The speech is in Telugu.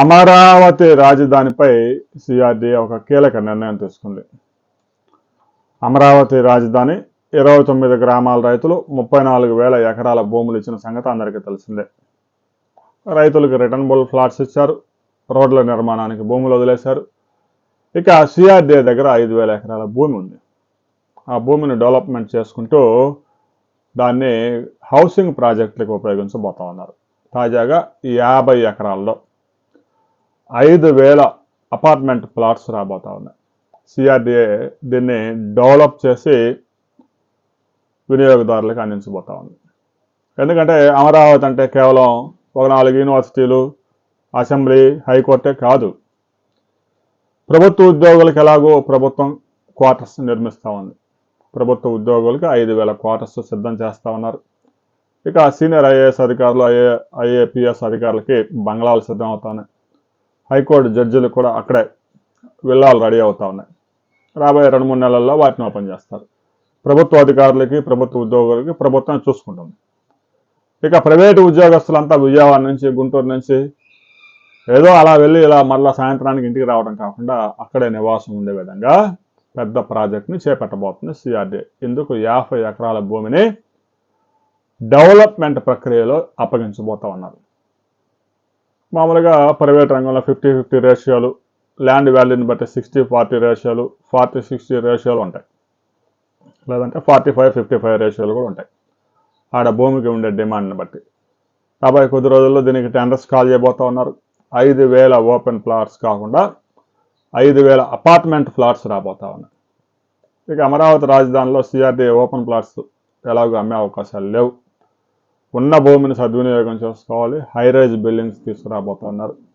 అమరావతి రాజధానిపై సిఆర్డీఏ ఒక కీలక నిర్ణయం తీసుకుంది. అమరావతి రాజధాని ఇరవై తొమ్మిది గ్రామాల రైతులు ముప్పై నాలుగు వేల ఎకరాల భూములు ఇచ్చిన సంగతి అందరికీ తెలిసిందే. రైతులకు రిటర్నబుల్ ఫ్లాట్స్ ఇచ్చారు. రోడ్ల నిర్మాణానికి భూములు వదిలేశారు. ఇక సిఆర్డీఏ దగ్గర ఐదు వేల ఎకరాల భూమి ఉంది. ఆ భూమిని డెవలప్మెంట్ చేసుకుంటూ దాన్ని హౌసింగ్ ప్రాజెక్టులకు ఉపయోగించబోతా ఉన్నారు. తాజాగా ఈ యాభై ఎకరాల్లో ఐదు వేల అపార్ట్మెంట్ ప్లాట్స్ రాబోతా ఉన్నాయి. సిఆర్డిఏ దీన్ని డెవలప్ చేసి వినియోగదారులకు అందించబోతా ఉంది. ఎందుకంటే అమరావతి అంటే కేవలం ఒక నాలుగు యూనివర్సిటీలు అసెంబ్లీ హైకోర్టే కాదు. ప్రభుత్వ ఉద్యోగులకు ఎలాగో ప్రభుత్వం క్వార్టర్స్ నిర్మిస్తూ ఉంది. ప్రభుత్వ ఉద్యోగులకు ఐదు వేల క్వార్టర్స్ సిద్ధం చేస్తూ ఉన్నారు. ఇక సీనియర్ ఐఏఎస్ అధికారులు ఐఏ ఐఏపిఎస్ అధికారులకి బంగ్లాలు సిద్ధం అవుతున్నాయి హైకోర్టు జడ్జిలు కూడా అక్కడే వెళ్ళాలి రెడీ అవుతా ఉన్నాయి. రాబోయే రెండు మూడు నెలల్లో వాటిని ఓపెన్ చేస్తారు. ప్రభుత్వ అధికారులకి ప్రభుత్వ ఉద్యోగులకి ప్రభుత్వం చూసుకుంటుంది. ఇక ప్రైవేటు ఉద్యోగస్తులంతా విజయవాడ నుంచి గుంటూరు నుంచి ఏదో అలా వెళ్ళి ఇలా మళ్ళీ సాయంత్రానికి ఇంటికి రావడం కాకుండా అక్కడే నివాసం ఉండే విధంగా పెద్ద ప్రాజెక్ట్ని చేపట్టబోతుంది సిఆర్డీ. ఇందుకు యాభై ఎకరాల భూమిని డెవలప్మెంట్ ప్రక్రియలో అప్పగించబోతా ఉన్నారు. మామూలుగా ప్రైవేట్ రంగంలో ఫిఫ్టీ ఫిఫ్టీ రేషియోలు ల్యాండ్ వాల్యూని బట్టి సిక్స్టీ ఫార్టీ రేషియోలు ఫార్టీ సిక్స్టీ రేషియోలు ఉంటాయి. లేదంటే ఫార్టీ ఫైవ్ ఫిఫ్టీ ఫైవ్ రేషియోలు కూడా ఉంటాయి. ఆడ భూమికి ఉండే డిమాండ్ని బట్టి. రాబోయే కొద్ది రోజుల్లో దీనికి టెండర్స్ కాల్ చేయబోతా ఉన్నారు. ఐదు వేల ఓపెన్ ఫ్లాట్స్ కాకుండా ఐదు వేల అపార్ట్మెంట్ ఫ్లాట్స్ రాబోతా ఉన్నాయి. ఇక అమరావతి రాజధానిలో సిఆర్డీ ఓపెన్ ఫ్లాట్స్ ఎలాగో అమ్మే అవకాశాలు లేవు. ఉన్న భూమిని సద్వినియోగం చేసుకోవాలి. High rise buildings తీసుకురాబోతున్నారు.